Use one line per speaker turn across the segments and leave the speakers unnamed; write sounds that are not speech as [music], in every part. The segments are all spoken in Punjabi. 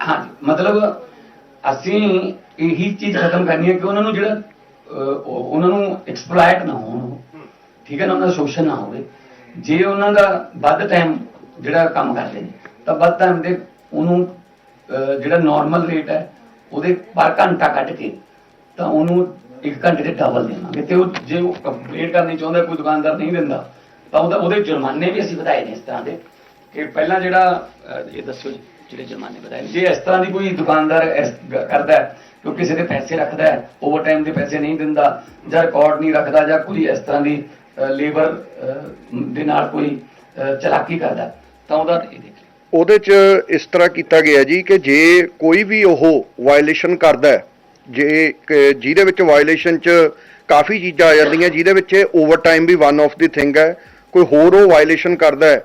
ਹਾਂਜੀ ਮਤਲਬ ਅਸੀਂ ਇਹੀ ਚੀਜ਼ ਖਤਮ ਕਰਨੀ ਹੈ ਕਿ ਉਹਨਾਂ ਨੂੰ ਜਿਹੜਾ ਉਹਨਾਂ ਨੂੰ ਐਕਸਪਲੋਇਟ ਨਾ ਹੋਣ। ਠੀਕ ਹੈ ਨਾ ਉਹਨਾਂ ਦਾ ਸ਼ੋਸ਼ਣ ਨਾ ਹੋਵੇ। ਜੇ ਉਹਨਾਂ ਦਾ ਵੱਧ ਟਾਈਮ ਜਿਹੜਾ ਕੰਮ ਕਰਦੇ ਨੇ ਤਾਂ ਵੱਧ ਟਾਈਮ ਦੇ ਉਹਨੂੰ ਜਿਹੜਾ ਨਾਰਮਲ ਰੇਟ ਹੈ ਉਹਦੇ ਪਰ ਘੰਟਾ ਕੱਢ ਕੇ ਤਾਂ ਉਹਨੂੰ ਇੱਕ ਘੰਟੇ ਦੇ ਡਬਲ ਦੇਵਾਂਗੇ। ਤੇ ਉਹ ਜੇ ਉਹ ਕੰਪਲੀਟ ਕਰਨੀ ਚਾਹੁੰਦਾ ਕੋਈ ਦੁਕਾਨਦਾਰ ਨਹੀਂ ਦਿੰਦਾ ਤਾਂ ਉਹਦਾ ਉਹਦੇ ਜੁਰਮਾਨੇ ਵੀ ਅਸੀਂ ਵਧਾਏ ਨੇ ਇਸ ਤਰ੍ਹਾਂ ਦੇ। ਕਿ ਪਹਿਲਾਂ ਜਿਹੜਾ ਇਹ ਦੱਸੋ ਜੀ। ਜਿਹੜੇ ਜੁਰਮਾਨੇ ਨੇ। ਜੇ ਇਸ ਤਰ੍ਹਾਂ ਦੀ ਕੋਈ ਦੁਕਾਨਦਾਰ ਕਰਦਾ ਹੈ ਕਿ ਕਿਸੇ ਦੇ ਪੈਸੇ ਰੱਖਦਾ ਹੈ ਓਵਰ ਟਾਈਮ ਦੇ ਪੈਸੇ ਨਹੀਂ ਦਿੰਦਾ ਜਾਂ ਰਿਕਾਰਡ ਨਹੀਂ ਰੱਖਦਾ ਜਾਂ ਕੋਈ ਇਸ ਤਰ੍ਹਾਂ ਦੀ ਲੇਬਰ ਦੇ ਨਾਲ ਕੋਈ ਚਲਾਕੀ ਕਰਦਾ ਤਾਂ ਉਹਦਾ ਇਹ ਦੇਖ।
ਉਹਦੇ 'ਚ ਇਸ ਤਰ੍ਹਾਂ ਕੀਤਾ ਗਿਆ ਜੀ ਕਿ ਜੇ ਕੋਈ ਵੀ ਉਹ ਵਾਇਲੇਸ਼ਨ ਕਰਦਾ ਹੈ ਜੇ ਜਿਹਦੇ ਵਿੱਚ ਵਾਇਲੇਸ਼ਨ 'ਚ ਕਾਫੀ ਚੀਜ਼ਾਂ ਆ ਜਾਂਦੀਆਂ ਜਿਹਦੇ ਵਿੱਚ ਓਵਰ ਟਾਈਮ ਵੀ ਵਨ ਆਫ ਦੀ ਥਿੰਗ ਹੈ ਕੋਈ ਹੋਰ ਉਹ ਵਾਇਲੇਸ਼ਨ ਕਰਦਾ ਹੈ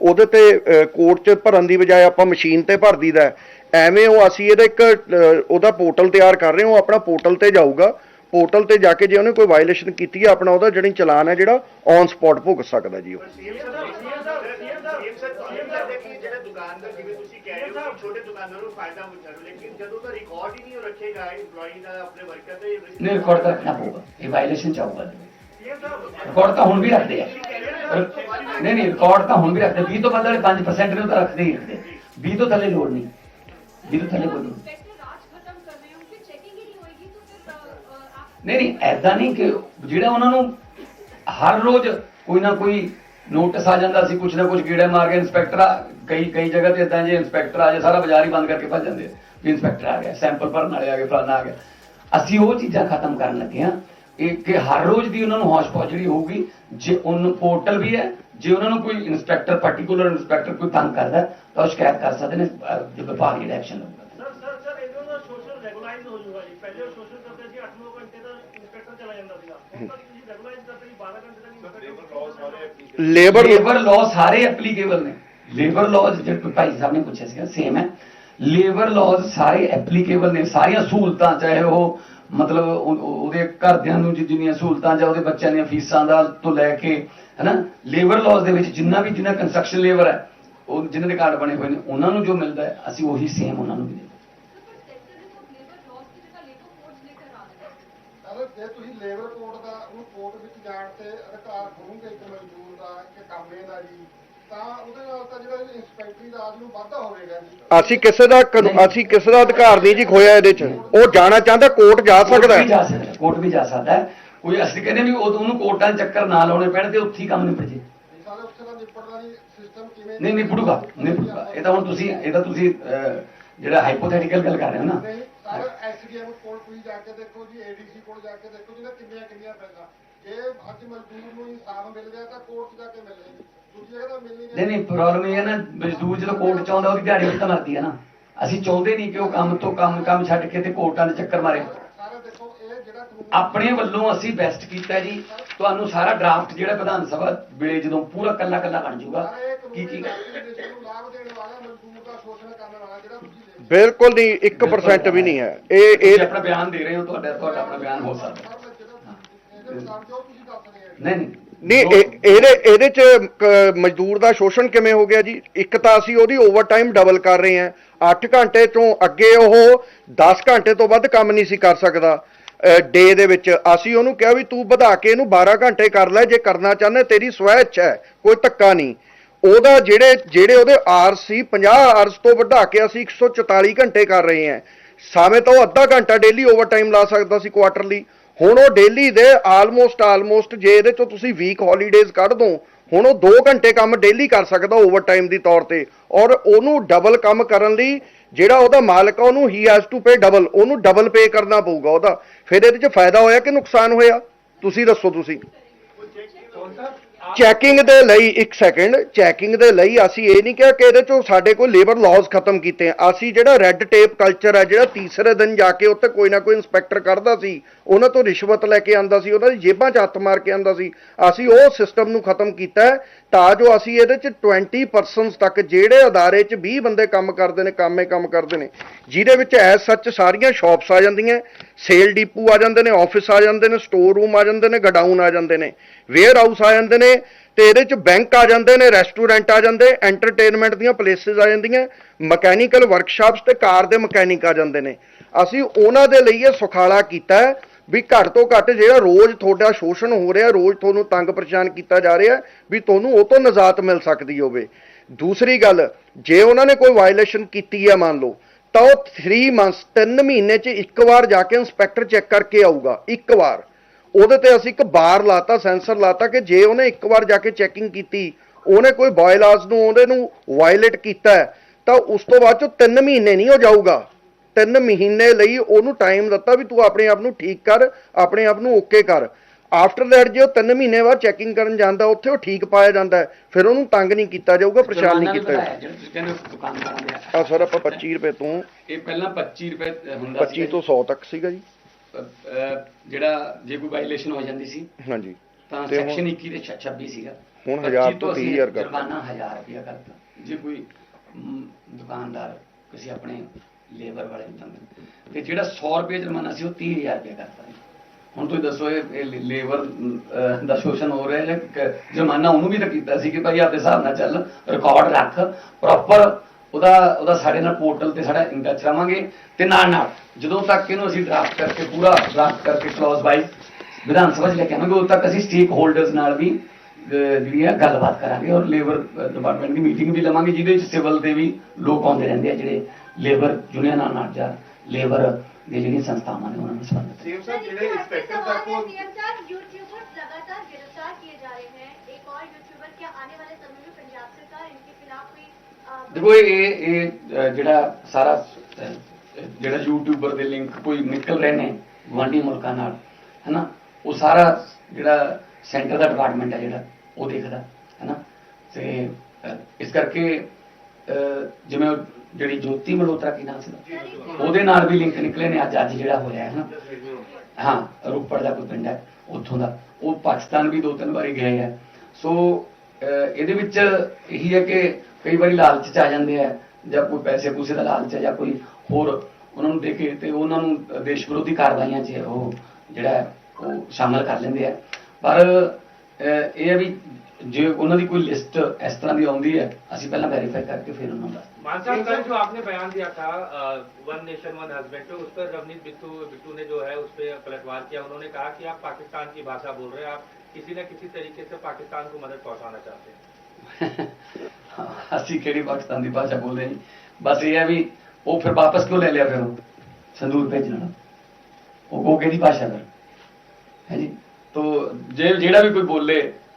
ਉਹਦੇ ਤੇ ਕੋਰਟ 'ਚ ਭਰਨ ਦੀ ਬਜਾਏ ਆਪਾਂ ਮਸ਼ੀਨ ਤੇ ਭਰ ਦਈਦਾ ਐਵੇਂ ਉਹ ਅਸੀਂ ਇਹਦਾ ਇੱਕ ਉਹਦਾ ਪੋਰਟਲ ਤਿਆਰ ਕਰ ਰਹੇ ਹਾਂ, ਉਹ ਆਪਣਾ ਪੋਰਟਲ ਤੇ ਜਾਊਗਾ। ਪੋਰਟਲ ਤੇ ਜਾ ਕੇ ਜੇ ਉਹਨੇ ਕੋਈ ਵਾਇਲੇਸ਼ਨ ਕੀਤੀ ਹੈ ਆਪਣਾ ਉਹਦਾ ਜਿਹੜੀ ਚਲਾਨ ਹੈ ਜਿਹੜਾ ਔਨ ਸਪੌਟ ਭੁਗਤ ਸਕਦਾ ਜੀ ਉਹ।
ਛੋਟੇ ਦੁਕਾਨਦਾਰਾਂ ਨੂੰ ਫਾਇਦਾ ਹੁੰਦਾ ਲੇਕਿਨ ਜਦੋਂ ਦਾ ਰਿਕਾਰਡ ਹੀ ਨਹੀਂ ਰੱਖੇਗਾ EMPLOYEE ਦਾ ਆਪਣੇ ਵਰਕਰ ਦਾ
ਨਹੀਂ ਰਿਕਾਰਡ ਤਾਂ ਰੱਖਣਾ ਪਊਗਾ। ਇਹ ਵਾਇਲੇਸ਼ਨ ਚਾਹੂਗਾ ਰਿਕਾਰਡ ਤਾਂ ਹੁਣ ਵੀ ਰੱਖਦੇ ਆ। ਨਹੀਂ ਨਹੀਂ ਰਿਕਾਰਡ ਤਾਂ ਹੁਣ ਵੀ ਰੱਖਦੇ। 20 ਤੋਂ ਵੱਧ ਵਾਲੇ 5% ਨੇ ਤਾਂ ਰੱਖਦੇ ਹੀ 20 ਤੋਂ ਥੱਲੇ ਲੋੜ ਨਹੀਂ। 20 ਤੋਂ ਥੱਲੇ ਕੋਈ ਨਹੀਂ। ਨਹੀਂ ਐਦਾਂ ਨਹੀਂ ਕਿ ਜਿਹੜਾ ਉਹਨਾਂ ਨੂੰ ਹਰ ਰੋਜ਼ ਕੋਈ ਨਾ ਕੋਈ ਨੋਟਿਸ ਆ ਜਾਂਦਾ ਸੀ ਕੁਛ ਨਾ ਕੁਛ ਕੀੜੇ ਮਾਰ ਕੇ ਇਨਸਪੈਕਟਰ ਕਈ ਕਈ ਜਗ੍ਹਾ ਤੇ ਇਦਾਂ ਜੇ ਇਨਸਪੈਕਟਰ ਆ ਜੇ ਸਾਰਾ ਬਾਜ਼ਾਰ ਹੀ ਬੰਦ ਕਰਕੇ ਭੱਜ ਜਾਂਦੇ ਵੀ ਇਨਸਪੈਕਟਰ ਆ ਗਿਆ ਸੈਂਪਲ ਭਰਨ ਵਾਲੇ ਆ ਗਏ ਫਲਾਣਾ ਆ ਗਿਆ। ਅਸੀਂ ਉਹ ਚੀਜ਼ਾਂ ਖਤਮ ਕਰਨ ਲੱਗੇ ਆ ਇਹ ਕਿ ਹਰ ਰੋਜ਼ ਦੀ ਉਹਨਾਂ ਨੂੰ ਹੌਸ਼ ਪਹੁੰਚਣੀ ਹੋਊਗੀ ਜੇ ਉਹਨੂੰ ਪੋਰਟਲ ਵੀ ਹੈ ਜੇ ਉਹਨਾਂ ਨੂੰ ਕੋਈ ਇੰਸਪੈਕਟਰ ਪਾਰਟਿਕੂਲਰ ਇੰਸਪੈਕਟਰ ਕੋਈ ਤੰਗ ਕਰਦਾ ਤਾਂ ਉਹ ਸ਼ਿਕਾਇਤ ਕਰ ਸਕਦੇ ਨੇ ਜੋ ਵਿਭਾਗ ਜਿਹੜਾ ਐਕਸ਼ਨ ਲਊਗਾ
ਸਰ ਸਰ ਸਰ ਇਹਨਾਂ ਦਾ ਸੋਸ਼ਲ ਰੈਗੂਲਾਈਜ਼ ਹੋ ਜਾਊਗਾ ਜੀ। ਪਹਿਲੇ ਉਹ ਸੋਸ਼ਲ ਕਰਦੇ ਸੀ 8-9 ਘੰਟੇ ਦਾ ਇੰਸਪੈਕਟਰ ਚਲਾ ਜਾਂਦਾ ਸੀਗਾ। ਹੁਣ ਤੱਕ ਤੁਸੀਂ ਰੈਗੂਲਾਈਜ਼ ਕਰਦੇ ਜੀ 12 ਘੰਟੇ ਤੱਕ ਇੰਸਪੈਕਟਰ
ਲੇਬਰ
ਲੇਬਰ ਲਾਅ ਸਾਰੇ ਐਪਲੀਕੇਬਲ ਨੇ। ਲੇਬਰ ਲਾਅ ਜਿਹੜੇ ਭਾਈ ਸਾਹਿਬ ਨੇ ਪੁੱਛਿਆ ਸੀਗਾ ਸੇਮ ਹੈ। ਲੇਬਰ ਲਾਅ ਸਾਰੇ ਐਪਲੀਕੇਬਲ ਨੇ। ਸਾਰੀਆਂ ਸਹੂਲਤਾਂ ਚਾਹੇ ਉਹ ਮਤਲਬ ਉਹ- ਉਹ- ਉਹਦੇ ਘਰਦਿਆਂ ਨੂੰ ਜਿੰਨੀਆਂ ਸਹੂਲਤਾਂ ਜਾਂ ਉਹਦੇ ਬੱਚਿਆਂ ਦੀਆਂ ਫੀਸਾਂ ਦਾ ਤੋਂ ਲੈ ਕੇ ਹੈਨਾ? ਲੇਬਰ ਲਾਜ਼ ਦੇ ਵਿੱਚ ਜਿੰਨਾ ਵੀ ਜਿੰਨਾ ਕੰਸਟਰਕਸ਼ਨ ਲੇਬਰ ਹੈ ਉਹ ਜਿਨ੍ਹਾਂ ਦੇ ਕਾਰਡ ਬਣੇ ਹੋਏ ਨੇ ਉਹਨਾਂ ਨੂੰ ਜੋ ਮਿਲਦਾ ਹੈ ਅਸੀਂ ਉਹੀ ਸੇਮ ਉਹਨਾਂ ਨੂੰ ਵੀ ਦਿੰਦੇ
ਜੇ ਤੁਸੀਂ ਲੇਬਰ ਕੋਰਟ ਦਾ ਉਹਨੂੰ ਕੋਰਟ ਵਿੱਚ ਜਾਣ ਤੇ ਅਧਿਕਾਰ ਖੋਹੋਗੇ ਇੱਕ ਮਜ਼ਦੂਰ ਦਾ ਕਿ ਕਾਮੇ ਦਾ ਜੀ
ਅਸੀਂ ਕਿਸੇ ਦਾ ਅਸੀਂ ਕਿਸੇ ਦਾ ਅਧਿਕਾਰ ਨਹੀਂ ਜੀ ਖੋਇਆ ਇਹਦੇ ਚ। ਉਹ ਜਾਣਾ ਚਾਹੁੰਦਾ ਕੋਰਟ ਜਾ ਸਕਦਾ ਹੈ।
ਕੋਰਟ ਵੀ ਜਾ ਸਕਦਾ ਹੈ। ਕੋਈ ਅਸੀਂ ਕਹਿੰਦੇ ਵੀ ਉਹ- ਉਹਨੂੰ ਕੋਰਟਾਂ ਚੱਕਰ ਨਾ ਲਾਉਣੇ ਪੈਣ ਤੇ ਉੱਥੇ ਹੀ ਕੰਮ ਨਿਪਟ ਜੇ।
ਨਹੀਂ
ਨਿਪਟੂਗਾ ਨਿਪਟੂਗਾ ਇਹ ਤਾਂ ਹੁਣ ਤੁਸੀਂ ਇਹ ਤਾਂ ਤੁਸੀਂ ਜਿਹੜਾ ਹਾਈਪੋਥੈਟੀਕਲ ਗੱਲ ਕਰ ਰਹੇ ਹੋ ਨਾ।
ਨਹੀਂ ਸਾਰੇ ਐਸਡੀਐਮ ਕੋਲ ਤੁਸੀਂ ਜਾ ਕੇ ਦੇਖੋ ਜੀ ਏਡੀਸੀ ਕੋਲ ਜਾ ਕੇ ਦੇਖੋ ਜਿਹਦਾ ਕਿੰਨੀਆਂ ਕਿੰਨੀਆਂ ਪੈਸਾ। ਜੇ ਅੱਜ ਮਜ਼ਦੂਰ ਨੂੰ ਇਨਸਾਫ ਮਿਲ ਗਿਆ ਤਾਂ ਕੋਰਟ 'ਚ ਜਾ ਕੇ ਮਿਲੇ ਦੂਜੀ ਜਗ੍ਹਾ ਤਾਂ ਮਿਲ ਨਹੀਂ
ਨਹੀਂ ਨਹੀਂ ਪ੍ਰੋਬਲਮ ਇਹ ਹੈ ਨਾ ਮਜ਼ਦੂਰ ਜਦੋਂ ਕੋਰਟ 'ਚ ਆਉਂਦਾ ਉਹਦੀ ਦਿਹਾੜੀ ਉੱਤੇ ਮਰਦੀ ਹੈ ਨਾ। ਅਸੀਂ ਚਾਹੁੰਦੇ ਨਹੀਂ ਕਿ ਉਹ ਕੰਮ ਤੋਂ ਕੰਮ ਕੰਮ ਛੱਡ ਕੇ ਤੇ ਕੋਰਟਾਂ ਦੇ ਚੱਕਰ ਮਾਰੇ
ਸਾਰੇ ਦੇਖੋ ਇਹ ਜਿਹੜਾ ਕਾਨੂੰਨ
ਆਪਣੇ ਵੱਲੋਂ ਅਸੀਂ ਬੈਸਟ ਕੀਤਾ ਜੀ। ਤੁਹਾਨੂੰ ਸਾਰਾ ਡਰਾਫਟ ਜਿਹੜਾ ਵਿਧਾਨ ਸਭਾ ਵੇਲੇ ਜਦੋਂ ਪੂਰਾ ਕੱਲਾ ਕੱਲਾ ਬਣ ਜਾਊਗਾ ਕੀ ਕੀ
ਬਿਲਕੁਲ ਨਹੀਂ 1% ਵੀ ਨਹੀਂ। ਹੈ। ਇਹ ਇਹ
ਆਪਣਾ ਬਿਆਨ ਦੇ ਰਹੇ ਹੋ ਤੁਹਾਡਾ ਤੁਹਾਡਾ ਆਪਣਾ ਬਿਆਨ ਹੋ ਸਕਦਾ। ਨਹੀਂ ਨਹੀਂ।
ਨਹੀਂ ਇਹ- ਇਹਦੇ ਇਹਦੇ 'ਚ ਮਜ਼ਦੂਰ ਦਾ ਸ਼ੋਸ਼ਣ ਕਿਵੇਂ ਹੋ ਗਿਆ ਜੀ? ਇੱਕ ਤਾਂ ਅਸੀਂ ਉਹਦੀ ਓਵਰਟਾਈਮ ਡਬਲ ਕਰ ਰਹੇ ਹਾਂ। 8 ਘੰਟੇ ਤੋਂ ਅੱਗੇ ਉਹ 10 ਘੰਟੇ ਤੋਂ ਵੱਧ ਕੰਮ ਨਹੀਂ ਸੀ ਕਰ ਸਕਦਾ। ਡੇ ਦੇ ਵਿੱਚ। ਅਸੀਂ ਉਹਨੂੰ ਕਿਹਾ ਵੀ ਤੂੰ ਵਧਾ ਕੇ ਇਹਨੂੰ 12 ਘੰਟੇ ਕਰ ਲੈ, ਜੇ ਕਰਨਾ ਚਾਹੁੰਦਾ, ਤੇਰੀ ਸਵੈ ਇੱਛਾ ਹੈ, ਕੋਈ ਧੱਕਾ ਨਹੀਂ। ਉਹਦਾ ਜਿਹੜੇ ਜਿਹੜੇ ਉਹਦੇ ਆਰਸ ਸੀ 50 ਆਰਸ ਤੋਂ ਵਧਾ ਕੇ ਅਸੀਂ 144 ਘੰਟੇ ਕਰ ਰਹੇ ਹਾਂ। ਸਾਵੇਂ ਤਾਂ ਉਹ ਅੱਧਾ ਘੰਟਾ ਡੇਲੀ ਓਵਰਟਾਈਮ ਲਾ ਸਕਦਾ ਸੀ ਕੁਆਟਰਲੀ ਹੁਣ ਉਹ ਡੇਲੀ ਦੇ ਆਲਮੋਸਟ ਆਲਮੋਸਟ ਜੇ ਇਹਦੇ ਚੋਂ ਤੁਸੀਂ ਵੀਕ ਹੌਲੀਡੇਜ਼ ਕੱਢ ਦੋ, ਹੁਣ ਉਹ 2 ਘੰਟੇ ਕੰਮ ਡੇਲੀ ਕਰ ਸਕਦਾ ਓਵਰਟਾਈਮ ਦੀ ਤੌਰ ਤੇ। ਔਰ ਉਹਨੂੰ ਡਬਲ ਕੰਮ ਕਰਨ ਲਈ ਜਿਹੜਾ ਉਹਦਾ ਮਾਲਕ ਆ, ਉਹਨੂੰ ਹੀ ਹੈਜ਼ ਟੂ ਪੇ ਡਬਲ ਉਹਨੂੰ ਡਬਲ ਪੇ ਕਰਨਾ ਪਊਗਾ ਉਹਦਾ। ਫਿਰ ਇਹਦੇ 'ਚ ਫਾਇਦਾ ਹੋਇਆ ਕਿ ਨੁਕਸਾਨ ਹੋਇਆ? ਤੁਸੀਂ ਦੱਸੋ ਤੁਸੀਂ। ਚੈਕਿੰਗ ਦੇ ਲਈ ਇੱਕ ਸੈਕਿੰਡ ਚੈਕਿੰਗ ਦੇ ਲਈ ਅਸੀਂ ਇਹ ਨਹੀਂ ਕਿਹਾ ਕਿ ਇਹਦੇ ਚੋਂ ਸਾਡੇ ਕੋਲ ਲੇਬਰ ਲਾਜ਼ ਖਤਮ ਕੀਤੇ ਆ। ਅਸੀਂ ਜਿਹੜਾ ਰੈੱਡ ਟੇਪ ਕਲਚਰ ਹੈ ਜਿਹੜਾ ਤੀਸਰੇ ਦਿਨ ਜਾ ਕੇ ਉੱਥੇ ਕੋਈ ਨਾ ਕੋਈ ਇਨਸਪੈਕਟਰ ਕਰਦਾ ਸੀ, ਉਹਨਾਂ ਤੋਂ ਰਿਸ਼ਵਤ ਲੈ ਕੇ ਆਂਦਾ ਸੀ, ਉਹਨਾਂ ਦੀ ਜੇਬਾਂ 'ਚ ਹੱਥ ਮਾਰ ਕੇ ਆਂਦਾ ਸੀ। ਅਸੀਂ ਉਹ ਸਿਸਟਮ ਨੂੰ ਖਤਮ ਕੀਤਾ ਤਾਂ ਜੋ ਅਸੀਂ ਇਹਦੇ 'ਚ 20 ਪਰਸਨਸ ਤੱਕ ਜਿਹੜੇ ਅਦਾਰੇ 'ਚ 20 ਬੰਦੇ ਕੰਮ ਕਰਦੇ ਨੇ, ਕੰਮੇ ਕੰਮ ਕਰਦੇ ਨੇ, ਜਿਹਦੇ ਵਿੱਚ ਐਸ ਸੱਚ ਸਾਰੀਆਂ ਸ਼ਾਪਸ ਆ ਜਾਂਦੀਆਂ। ਸੇਲ ਡੀਪੂ ਆ ਜਾਂਦੇ ਨੇ, ਆਫਿਸ ਆ ਜਾਂਦੇ ਨੇ ਸਟੋਰ ਰੂਮ ਆ ਜਾਂਦੇ ਨੇ ਗਡਾਊਨ ਆ ਜਾਂਦੇ ਨੇ ਵੇਅਰ ਹਾਊਸ ਆ ਜਾਂਦੇ ਨੇ ਤੇ ਇਹਦੇ 'ਚ ਬੈਂਕ ਆ ਜਾਂਦੇ ਨੇ ਰੈਸਟੋਰੈਂਟ ਆ ਜਾਂਦੇ ਐਂਟਰਟੇਨਮੈਂਟ ਦੀਆਂ ਪਲੇਸਿਸ ਆ ਜਾਂਦੀਆਂ ਮਕੈਨੀਕਲ ਵਰਕਸ਼ਾਪਸ ਤੇ ਕਾਰ ਦੇ ਮਕੈਨਿਕ ਆ ਜਾਂਦੇ ਨੇ। ਅਸੀਂ ਉਹਨਾਂ ਦੇ ਲਈ ਇਹ ਸੁਖਾਲਾ ਕੀਤਾ ਵੀ ਘੱਟ ਤੋਂ ਘੱਟ ਜਿਹੜਾ ਰੋਜ਼ ਤੁਹਾਡਾ ਸ਼ੋਸ਼ਣ ਹੋ ਰਿਹਾ, ਰੋਜ਼ ਤੁਹਾਨੂੰ ਤੰਗ ਪਰੇਸ਼ਾਨ ਕੀਤਾ ਜਾ ਰਿਹਾ, ਵੀ ਤੁਹਾਨੂੰ ਉਹ ਤੋਂ ਨਜ਼ਾਤ ਮਿਲ ਸਕਦੀ ਹੋਵੇ। ਦੂਸਰੀ ਗੱਲ, ਜੇ ਉਹਨਾਂ ਨੇ ਕੋਈ ਵਾਇਲੇਸ਼ਨ ਕੀਤੀ ਹੈ ਮੰਨ ਲਓ ਤਾਂ ਉਹ 3 ਮੰਥਸ 3 ਮਹੀਨੇ 'ਚ ਇੱਕ ਵਾਰ ਜਾ ਕੇ ਇੰਸਪੈਕਟਰ ਚੈੱਕ ਕਰਕੇ ਆਊਗਾ, ਇੱਕ ਵਾਰ। ਉਹਦੇ ਤੇ ਅਸੀਂ ਇੱਕ ਬਾਰ ਲਾਤਾ ਸੈਂਸਰ ਲਾਤਾ ਕਿ ਜੇ ਉਹਨੇ ਇੱਕ ਵਾਰ ਜਾ ਕੇ ਚੈਕਿੰਗ ਕੀਤੀ, ਉਹਨੇ ਕੋਈ ਬਾਇਲਾਸ ਨੂੰ, ਉਹਦੇ ਨੂੰ ਵਾਇਲੇਟ ਕੀਤਾ ਤਾਂ ਉਸ ਤੋਂ ਬਾਅਦ ਚੋਂ 3 ਮਹੀਨੇ ਨਹੀਂ ਹੋ ਜਾਊਗਾ। 3 ਮਹੀਨੇ ਲਈ ਉਹਨੂੰ ਟਾਈਮ ਦਿੱਤਾ ਵੀ ਤੂੰ ਆਪਣੇ ਆਪ ਨੂੰ ਠੀਕ ਕਰ, ਆਪਣੇ ਆਪ ਨੂੰ ਓਕੇ ਕਰ। ਆਫਟਰ ਦੈਟ ਜੇ ਉਹ 3 ਮਹੀਨੇ ਬਾਅਦ ਚੈਕਿੰਗ ਕਰਨ ਜਾਂਦਾ ਉੱਥੇ ਉਹ ਠੀਕ ਪਾਇਆ ਜਾਂਦਾ ਹੈ, ਫਿਰ ਉਹਨੂੰ ਤੰਗ ਨਹੀਂ ਕੀਤਾ ਜਾਊਗਾ ਪਰੇਸ਼ਾਨ ਨਹੀਂ ਕੀਤਾ
ਜਿਹੜਾ
ਜਾਊਗਾ
ਤੁਸੀਂ ਕਹਿੰਦੇ ਹੋ ਦੁਕਾਨਦਾਰਾਂ ਦੇ
ਆ ਸਰ ਆਪਾਂ 25 ਰੁਪਏ ਤੋਂ
ਇਹ ਪਹਿਲਾਂ 25 ਰੁਪਏ ਹੁੰਦਾ
25 ਤੋਂ 100 ਤੱਕ ਸੀਗਾ ਜੀ
ਜਿਹੜਾ ਜੇ ਕੋਈ ਵਾਇਲੇਸ਼ਨ ਹੋ ਜਾਂਦੀ ਸੀ
ਹਾਂਜੀ
ਤਾਂ
ਤੇ ਹੁਣ-
ਸੈਕਸ਼ਨ 21 ਤੇ 26 ਸੀਗਾ
ਹੁਣ
25
ਹਜ਼ਾਰ ਤੋਂ
ਅਸੀਂ
30,000 ਕਰਤਾ।
ਜੁਰਮਾਨਾ 1000 ਰੁਪਇਆ ਕਰਤਾ ਜੇ ਕੋਈ ਮ, ਦੁਕਾਨਦਾਰ ਕਿਸੇ ਆਪਣੇ ਲੇਬਰ ਵਾਲੇ ਨੂੰ ਤੰਗ ਤੇ ਜਿਹੜਾ 100 ਰੁਪਏ ਜੁਰਮਾਨਾ ਸੀ ਉਹ 30000 ਰੁਪਇਆ ਕਰਤਾ। ਹੁਣ ਤੁਸੀਂ ਦੱਸੋ ਇਹ ਲੇਬਰ ਦਾ ਸ਼ੋਸ਼ਣ ਹੋ ਰਿਹਾ ਜਾਂ ਕ- ਜੁਰਮਾਨਾ ਉਹਨੂੰ ਵੀ ਤਾਂ ਕੀਤਾ ਸੀ ਕਿ ਭਾਈ ਆਪਦੇ ਹਿਸਾਬ ਨਾਲ ਚੱਲ ਰਿਕਾਰਡ ਰੱਖ ਪ੍ਰੋਪਰ ਉਹਦਾ ਉਹਦਾ ਸਾਡੇ ਨਾਲ ਪੋਰਟਲ ਤੇ ਸਾਡਾ ਇੰਟੱਚ ਰਵਾਂਗੇ ਤੇ ਨਾਲ ਨਾਲ ਜਦੋਂ ਤੱਕ ਇਹਨੂੰ ਅਸੀਂ ਡਰਾਫਟ ਕਰਕੇ ਪੂਰਾ ਡਰਾਫਟ ਕਰਕੇ ਕਲੌਜ਼ ਵਾਈਜ਼ ਵਿਧਾਨ ਸਭਾ 'ਚ ਲੈ ਕੇ ਆਵਾਂਗੇ, ਉਦੋਂ ਤੱਕ ਅਸੀਂ ਸਟੇਕ ਹੋਲਡਰਸ ਨਾਲ ਵੀ ਜਿਹੜੀ ਹੈ ਗੱਲਬਾਤ ਕਰਾਂਗੇ ਔਰ ਲੇਬਰ ਡਿਪਾਰਟਮੈਂਟ ਦੀ ਮੀਟਿੰਗ ਵੀ ਲਵਾਂਗੇ ਜਿਹਦੇ ਵਿੱਚ ਸਿਵਲ ਦੇ ਵੀ ਲੋਕ ਆਉਂਦੇ ਰਹਿੰਦੇ ਆ, ਜਿਹੜੇ ਲੇਬਰ ਯੂਨੀਅਨਾਂ ਨਾਲ ਜਾਂ ਲੇਬਰ ਦੇ ਜਿਹੜੀਆਂ ਸੰਸਥਾਵਾਂ ਨੇ ਉਹਨਾਂ ਨਾਲ ਸੰਬੰਧਿਤ
सीएम
सर
साहब
इसके
ਜਿਹੜੇ
हटके
इंस्पेक्टर
सवाल
तक
है
वो
सीएम साहब यूट्यूबर्स लगातार गिरफ्तार किए जा रहे हैं एक और यूट्यूबर क्या आने वाले समय में पंजाब सरकार इनके खिलाफ कोई अ,
ਦੇਖੋ ਇਹ ਇਹ ਇਹ, ਅਹ, ਜਿਹੜਾ ਸਾਰਾ ਅਹ, ਜਿਹੜਾ ਯੂਟਿਊਬਰ ਦੇ ਲਿੰਕ ਕੋਈ ਨਿਕਲ ਰਹੇ ਨੇ ਗੁਆਂਢੀ ਮੁਲਕਾਂ ਨਾਲ ਹੈਨਾ ਉਹ ਸਾਰਾ ਜਿਹੜਾ ਸੈਂਟਰ ਦਾ ਡਿਪਾਰਟਮੈਂਟ ਹੈ ਜਿਹੜਾ ਉਹ ਦੇਖਦਾ ਹੈਨਾ ਤੇ ਅਹ, ਇਸ ਕਰਕੇ ਅਹ, ਜਿਵੇਂ ਉਹ ਜਿਹੜੀ ਜੋਤੀ ਮਲਹੋਤਰਾ ਕੀ ਨਾਮ ਸੀ? ਉਹਦੇ ਨਾਲ ਵੀ ਲਿੰਕ ਨਿਕਲੇ ਨੇ, ਅੱਜ ਅੱਜ ਜਿਹੜਾ ਹੋਇਆ ਹੈ ਨਾ। ਹਾਂ, ਰੋਪੜ ਦਾ ਕੋਈ ਪਿੰਡ ਹੈ, ਉੱਥੋਂ ਦਾ। ਉਹ ਪਾਕਿਸਤਾਨ ਵੀ ਦੋ ਤਿੰਨ ਵਾਰੀ ਗਏ ਆ। ਸੋ ਇਹਦੇ ਵਿੱਚ ਇਹੀ ਹੈ ਕਿ ਕਈ ਵਾਰੀ ਲਾਲਚ ਚ ਆ ਜਾਂਦੇ ਆ, ਜਾਂ ਕੋਈ ਪੈਸੇ ਪੂਸੇ ਦਾ ਲਾਲਚ ਹੈ ਜਾਂ ਕੋਈ ਹੋਰ ਉਹਨਾਂ ਨੂੰ ਦੇ ਕੇ ਤੇ ਉਹਨਾਂ ਨੂੰ ਦੇਸ਼ ਵਿਰੋਧੀ ਕਾਰਵਾਈਆਂ 'ਚ ਉਹ ਜਿਹੜਾ ਉਹ ਸ਼ਾਮਲ ਕਰ ਲੈਂਦੇ ਆ। ਪਰ ਇਹ ਹੈ ਵੀ ਜੇ ਉਹਨਾਂ ਦੀ ਕੋਈ ਲਿਸਟ ਇਸ ਤਰ੍ਹਾਂ ਦੀ ਆਉਂਦੀ ਹੈ, ਅਸੀਂ ਪਹਿਲਾਂ ਵੈਰੀਫਾਈ ਕਰਕੇ ਫਿਰ ਉਹਨਾਂ ਨੂੰ
मानसा कल जो आपने बयान दिया था वन नेशन वन हस्बैंड पे उस पर रवनीत बिट्टू बिट्टू ने जो है उस पर पलटवार किया। उन्होंने कहा कि आप पाकिस्तान की भाषा बोल रहे हैं आप किसी न किसी तरीके से पाकिस्तान को मदद पहुंचाना चाहते हैं। [laughs]
असी केड़ी पाकिस्तान की भाषा बोल रहे? हैं बस ये है भी वो फिर वापस क्यों ले लिया फिर संदूर भेजना। वो वो भाषा फिर? है जी? तो जे जेड़ा भी कोई बोले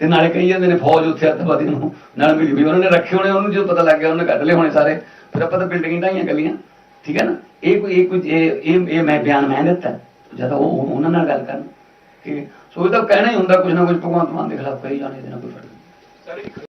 ਤੇ ਨਾਲੇ ਕਹੀ ਜਾਂਦੇ ਨੇ ਫੌਜ ਉੱਥੇ ਅੱਤਵਾਦੀ ਨੂੰ ਨਾਲ ਮਿਲੀ ਵੀ ਉਹਨਾਂ ਨੇ ਰੱਖੇ ਹੋਣੇ, ਉਹਨੂੰ ਜਦੋਂ ਪਤਾ ਲੱਗ ਗਿਆ, ਉਹਨੇ ਕੱਢ ਲਏ ਹੋਣੇ ਸਾਰੇ। ਫਿਰ ਆਪਾਂ ਤਾਂ ਬਿਲਡਿੰਗ ਢਾਈਆਂ ਗੱਲੀਆਂ ਠੀਕ ਹੈ ਨਾ? ਇਹ ਕੋਈ ਇਹ ਕੋਈ ਇਹ ਇਹ ਮੈਂ ਬਿਆਨ ਮੈਂ ਦਿੱਤਾ। ਜਦ ਉਹ ਉਹਨਾਂ ਨਾਲ ਗੱਲ ਕਰਨ। ਕਿ ਸੋ ਇਹ ਤਾਂ ਕਹਿਣਾ ਹੀ ਹੁੰਦਾ ਕੁਝ ਨਾ ਕੁਝ ਭਗਵੰਤ ਮਾਨ ਦੇ ਖਿਲਾਫ ਕਹੀ ਜਾਣੇ, ਇਹਦੇ ਨਾਲ ਕੋਈ ਫ਼ਰਕ